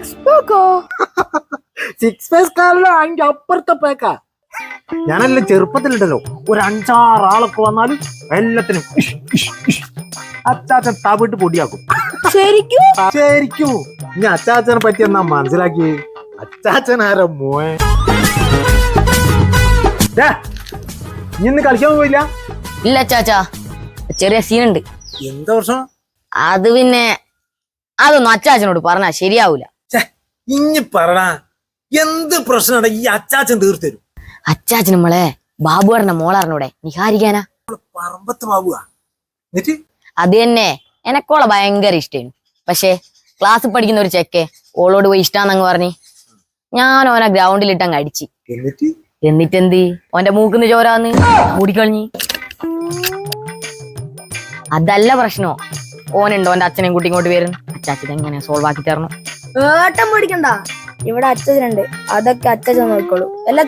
Six പാക്കോ pace കാലോ അതിന്റെ അപ്പുറത്തെ പേക്കാ ഞാനെല്ലാം ചെറുപ്പത്തിലുണ്ടല്ലോ ഒരു അഞ്ചാറ് ആളൊക്കെ വന്നാലും എല്ലാത്തിനും. അച്ചാച്ചൻ തവിട്ട് പൊടിയാക്കും. ശരിക്കും? ശരിക്കും. ഇനി അച്ചാച്ചനെ പറ്റി എന്നാ മനസ്സിലാക്കി? അച്ചാച്ചൻ ആരോ മോയെ ഇന്ന് കളിക്കാൻ പോയില്ല? ഇല്ല ചാച്ചാ ചെറിയ സീനുണ്ട് എന്താ പ്രശ്നം? അത് പിന്നെ അതൊന്നും അച്ചാച്ചനോട് പറഞ്ഞാ ശരിയാവൂല. ഇഞ്ഞി പറടാ എന്ത് പ്രശ്നമാണ് ഈ അച്ചാച്ചൻ തീർത്തരും? അച്ചാച്ചൻ നമ്മളെ പറഞ്ഞ മോളറിനൂടെ നിഹാരിക്കാനാ? പറമ്പത്ത് ബാബുവാ. എന്നിട്ട്? അത് തന്നെ എനക്കോളെ ഭയങ്കര ഇഷ്ടമാണ് പക്ഷേ ക്ലാസ്സിൽ പഠിക്കുന്ന ഒരു ചെക്കെ ഓളോട് പോയി ഇഷ്ടാന്നങ്ങ് പറഞ്ഞ്. ഞാൻ ഓനെ ഗ്രൗണ്ടിലിട്ടങ്ങ് അടിച്ച്. എന്നിട്ട്? എന്ത് ഓന്റെ മൂക്കുന്ന് ചോരാന്ന്? മൂടിക്കളഞ്ഞ്. അതല്ല പ്രശ്നോ. ഓനുണ്ടോ ഓന്റെ അച്ഛനെയും കുട്ടി ഇങ്ങോട്ട് വരുന്നു? അച്ചാച്ചൻ എങ്ങനെ സോൾവ് ആക്കി തരണം? ഏട്ടൻ പേടിക്കണ്ട. ഇവിടെ അച്ഛനുണ്ട് അതൊക്കെ അച്ഛൻ നോക്കിക്കോളൂ. അല്ല